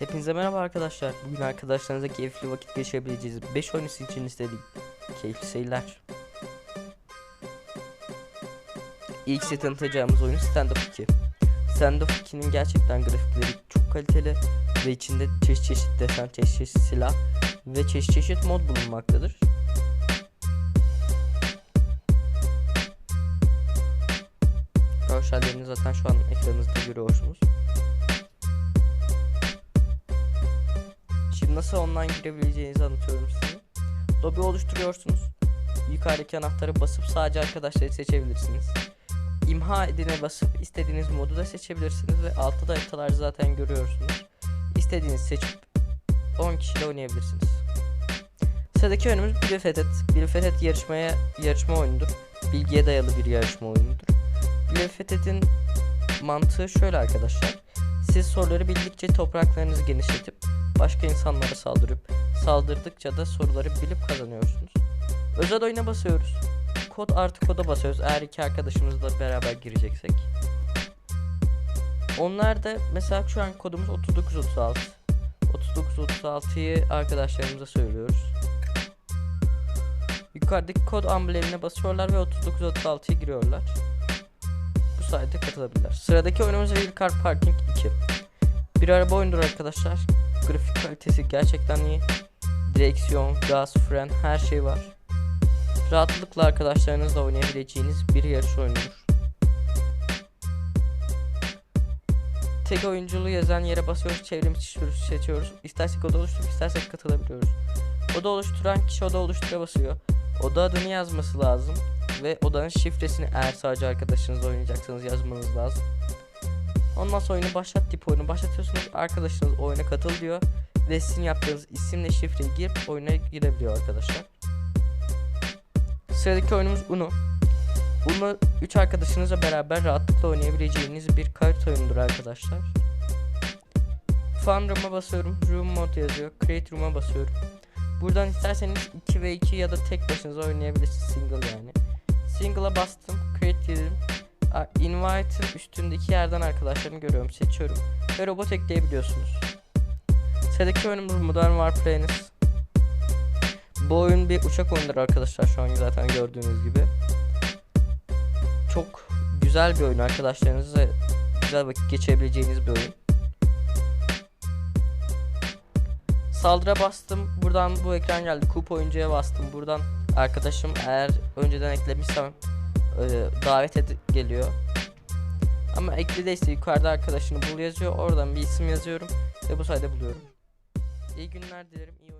Hepinize merhaba arkadaşlar. Bugün arkadaşlarınızla keyifli vakit geçirebileceğiz 5 oyun için istedik. Keyifli seyirler. İlk size tanıtacağımız oyun Stand Up 2. Stand Up 2'nin gerçekten grafikleri çok kaliteli ve içinde çeşit çeşit desen, çeşit çeşit silah ve çeşit çeşit mod bulunmaktadır. Görsellerini zaten şu an ekranınızda görüyorsunuz. Nasıl online girebileceğinizi anlatıyorum size. Lobby oluşturuyorsunuz. Yukarıdaki anahtarı basıp sadece arkadaşları seçebilirsiniz. İmha edine basıp istediğiniz modu da seçebilirsiniz ve altta da haritalar zaten görüyorsunuz. İstediğiniz seçip 10 kişiyle oynayabilirsiniz. Sıradaki oyunumuz Bill Fethet. Bill Fethet yarışmaya yarışma oyunudur. Bilgiye dayalı bir yarışma oyunudur. Bill Fethet'in mantığı şöyle arkadaşlar. Siz soruları bildikçe topraklarınızı genişletip başka insanlara saldırıp saldırdıkça da soruları bilip kazanıyorsunuz. Özel oyuna basıyoruz. Kod artı koda basıyoruz eğer iki arkadaşımızla beraber gireceksek. Onlar da mesela şu an kodumuz 3936. 3936'yı arkadaşlarımıza söylüyoruz. Yukarıdaki kod amblemine basıyorlar ve 3936'ya giriyorlar. Bu sayede katılabilirler. Sıradaki oyunumuz Real Car Parking 2. Bir araba oyundur arkadaşlar. Grafik kalitesi gerçekten iyi. Direksiyon, gaz, fren her şey var. Rahatlıkla arkadaşlarınızla oynayabileceğiniz bir yarış oyunudur. Tek oyunculuğu yazan yere basıyoruz, çevrimiçi seçiyoruz. İstersek oda oluşturup istersek katılabiliyoruz. Oda oluşturan kişi oda oluştura basıyor. Oda adını yazması lazım ve odanın şifresini eğer sadece arkadaşınızla oynayacaksanız yazmanız lazım. Ondan sonra oyunu başlat tip oyunu başlatıyorsunuz. Arkadaşınız oyuna katıl diyor. Ve sizin yaptığınız isimle şifreyi girip oyuna girebiliyor arkadaşlar. Sıradaki oyunumuz Uno. Uno 3 arkadaşınızla beraber rahatlıkla oynayabileceğiniz bir kart oyunudur arkadaşlar. Fun Room'a basıyorum. Room mod yazıyor. Create Room'a basıyorum. Buradan isterseniz 2 ve 2 ya da tek başınıza oynayabilirsiniz single yani. Single'a bastım. Create dedim. Invite'ın üstündeki yerden arkadaşlarımı görüyorum. Seçiyorum. Ve robot ekleyebiliyorsunuz. Sıradaki oyunumuz Modern Warplanes. Bu oyun bir uçak oyundur arkadaşlar şu an zaten gördüğünüz gibi. Çok güzel bir oyun arkadaşlarınızla güzel vakit geçirebileceğiniz bir oyun. Saldıra bastım. Buradan bu ekran geldi. Kup oyuncuya bastım. Buradan arkadaşım eğer önceden eklemişsem e, davet ed- geliyor. Ama ekli yukarıda arkadaşını bul yazıyor. Oradan bir isim yazıyorum ve bu sayede buluyorum. İyi günler dilerim. iyi.